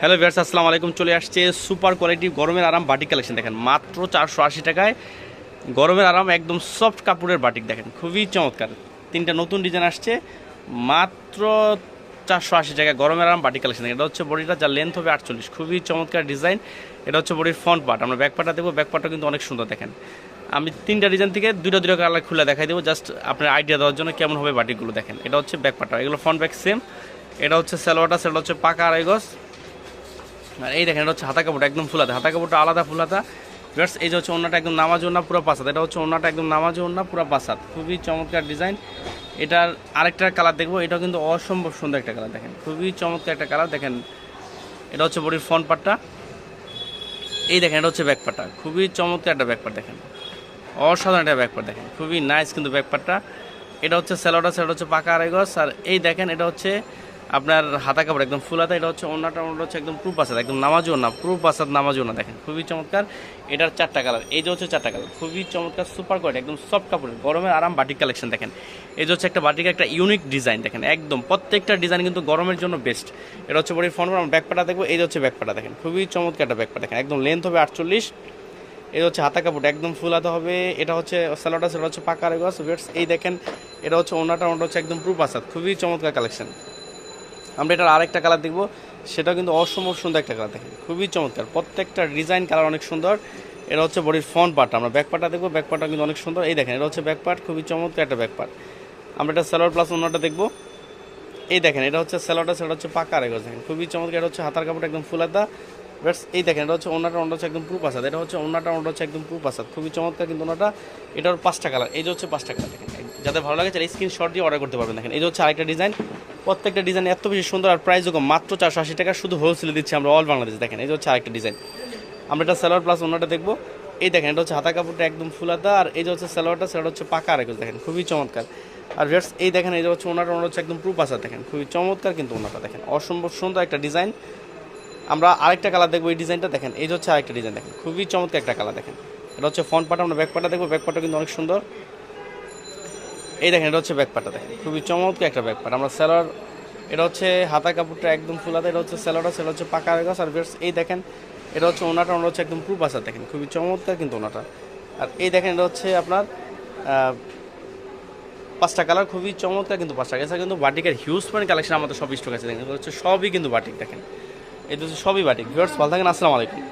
Hello viewers আসসালামু আলাইকুম। চলে আসছে সুপার কোয়ালিটি গরমের আরাম বাটিক কালেকশন দেখেন। মাত্র চারশো আশি টাকায় গরমের আরাম, একদম সফট কাপড়ের বাটিক দেখেন। খুবই চমৎকার। তিনটা নতুন ডিজাইন আসছে। মাত্র চারশো আশি টাকায় গরমের আরাম বাটি কালেকশন এটা হচ্ছে বডিটা, যার লেন্থ হবে আটচল্লিশ। খুবই চমৎকার ডিজাইন। এটা হচ্ছে বডির ফ্রন্ট পার্ট আমরা ব্যাক পার্টটা দেবো। ব্যাক পার্টটা কিন্তু অনেক সুন্দর দেখেন। আমি তিনটা ডিজাইন থেকে দুটো দুটো কালার খুলে দেখাই দেবো। জাস্ট আপনার আইডিয়া দেওয়ার জন্য কেমন হবে বাটিকগুলো দেখেন। এটা হচ্ছে ব্যাক পার্টটা এগুলো ফ্রন্ট ব্যাক সেম এটা হচ্ছে সালোয়ারটা, সেটা হচ্ছে পাকা আড়াই গজ। আর এই দেখেন, এটা হচ্ছে হাতা কাপড় একদম ফুলাতে। হাতা কাপড়টা আলাদা ফুলাতা। ভিউয়ার্স এই যে হচ্ছে ওনাটা একদম নামাজ ওনা পুরো পাসাদ। এটা হচ্ছে ওনাটা একদম নামাজ ওনা পুরো পাসাদ। খুবই চমৎকার ডিজাইন। এটার আরেকটা কালার দেখব। এটাও কিন্তু অসম্ভব সুন্দর একটা কালার, দেখেন। খুবই চমৎকার একটা কালার, দেখেন। এটা হচ্ছে বডির ফ্রন্ট পার্টটা এই দেখেন, এটা হচ্ছে ব্যাক পার্টটা খুবই চমৎকার একটা ব্যাক পার্ট দেখেন। অসাধারণ একটা ব্যাক পার্ট দেখেন। খুবই নাইস কিন্তু ব্যাক পার্টটা এটা হচ্ছে স্যালোটা সেটা হচ্ছে পাকা গজ। আর এই দেখেন, এটা হচ্ছে আপনার হাতা কাপড় একদম ফুল হাতা, এটা হচ্ছে অন্যটা অন্য হচ্ছে একদম প্রুফ আসাদ একদম নামাজও না প্রুফ আসাদ নামাজও না, দেখেন, খুবই চমৎকার। এটার চারটা কালার এই যে হচ্ছে চারটা কালার খুবই চমৎকার সুপার কোয়ালিটি একদম সফট কাপড়ের, গরমের আরাম বাটিক কালেকশন দেখেন। এই যে হচ্ছে একটা বাটিকের একটা ইউনিক ডিজাইন দেখেন, একদম প্রত্যেকটা ডিজাইন কিন্তু গরমের জন্য বেস্ট এটা হচ্ছে বডির ফোন আমরা ব্যাকপাটা দেখব, এই যে হচ্ছে ব্যাকপাটা দেখেন, খুবই চমৎকার একটা ব্যাকপাটা দেখেন, একদম লেন্থ হবে আটচল্লিশ। এটা হচ্ছে হাতা কাপড়, একদম ফুল হাতা হবে, এটা হচ্ছে স্যালোটা সেটা হচ্ছে পাকা রেগস এই দেখেন, এটা হচ্ছে ওনাটা ওনাটা হচ্ছে একদম প্রুফ আসাদ খুবই চমৎকার কালেকশন আমরা এটার আরেকটা কালার দেখব। সেটাও কিন্তু অসম্ভব সুন্দর একটা কালার দেখেন। খুবই চমৎকার। প্রত্যেকটা ডিজাইন কালার অনেক সুন্দর। এটা হচ্ছে বডির ফ্রন্ট পার্ট আমরা ব্যাক পার্টটা দেখব। ব্যাক পার্টটা কিন্তু অনেক সুন্দর। এই দেখেন, এটা হচ্ছে ব্যাক পার্ট খুবই চমৎকার একটা ব্যাক পার্ট আমরা এটা স্যালোয়ার প্লাস ওনাটা দেখব। এই দেখেন, এটা হচ্ছে স্যালোয়ারটা সেটা হচ্ছে পাকা রেগস দেখেন। খুবই চমৎকার। এটা হচ্ছে হাতার কাপড় একদম ফুল হাতা বাটস এই দেখেন, এটা হচ্ছে ওনাটা ওনাটা হচ্ছে একদম প্রুফ আসাদ এটা হচ্ছে ওনাটা ওনাটা হচ্ছে একদম প্রুফ আসাদ খুবই চমৎকার কিন্তু ওনাটা এটার পাঁচটা কালার এই যে হচ্ছে পাঁচটা কালার দেখেন। যাদের ভালো লাগে তাহলে স্ক্রিনশট দিয়ে অর্ডার করতে পারবেন। দেখেন, এই হচ্ছে আরেকটা ডিজাইন প্রত্যেকটা ডিজাইন এত বেশি সুন্দর আর প্রাইসও কম মাত্র চারশো আশি টাকা শুধু হোলসেলে দিচ্ছি আমরা অল বাংলাদেশ দেখেন, এই হচ্ছে আরেকটা ডিজাইন আমরা এটা সালোয়ার প্লাস ওনাটা দেখব। এই দেখেন, এটা হচ্ছে হাতা কাপড়টা একদম ফুলাতা আর এই যে হচ্ছে সালোয়ারটা সেটা হচ্ছে পাকা আরেক দেখেন, খুবই চমৎকার। আর ভিয়ার্স এই দেখেন, এই যে হচ্ছে ওনাটা ওনার হচ্ছে একদম প্রুফ আসা দেখেন, খুবই চমৎকার কিন্তু ওনাটা দেখেন, অসম্ভব সুন্দর একটা ডিজাইন আমরা আরেকটা কালার দেখব এই ডিজাইনটা দেখেন, এই যে হচ্ছে আরেকটা ডিজাইন দেখেন, খুবই চমৎকার একটা কালার দেখেন। এটা হচ্ছে ফ্রন্ট পাটা আমরা ব্যাক পাটা দেখব ব্যাক পাটা কিন্তু অনেক সুন্দর। এই দেখেন, এটা হচ্ছে ব্যাক পাটা দেখেন। খুবই চমৎকার একটা ব্যাক পাট আমরা স্যালোয়ার এটা হচ্ছে হাতা কাপড়টা একদম ফুলাতে এটা হচ্ছে স্যালোয়ারটা সেটা হচ্ছে পাকা গাছ আর ভিউয়ার্স এই দেখেন, এটা হচ্ছে ওনাটা ওনার হচ্ছে একদম প্রুফ আসা দেখেন। খুবই চমৎকার কিন্তু ওনাটা। আর এই দেখেন, এটা হচ্ছে আপনার পাঁচটা কালার খুবই চমৎকার কিন্তু পাঁচটা। এছাড়া কিন্তু বাটিকের হিউজ পয়েন্ট কালেকশন আমাদের সব স্টক আছে দেখেন। হচ্ছে সবই কিন্তু বাটিক দেখেন। এটা হচ্ছে সবই বাটিক ভিউয়ার্স ভালো থাকেন, আসসালামু আলাইকুম।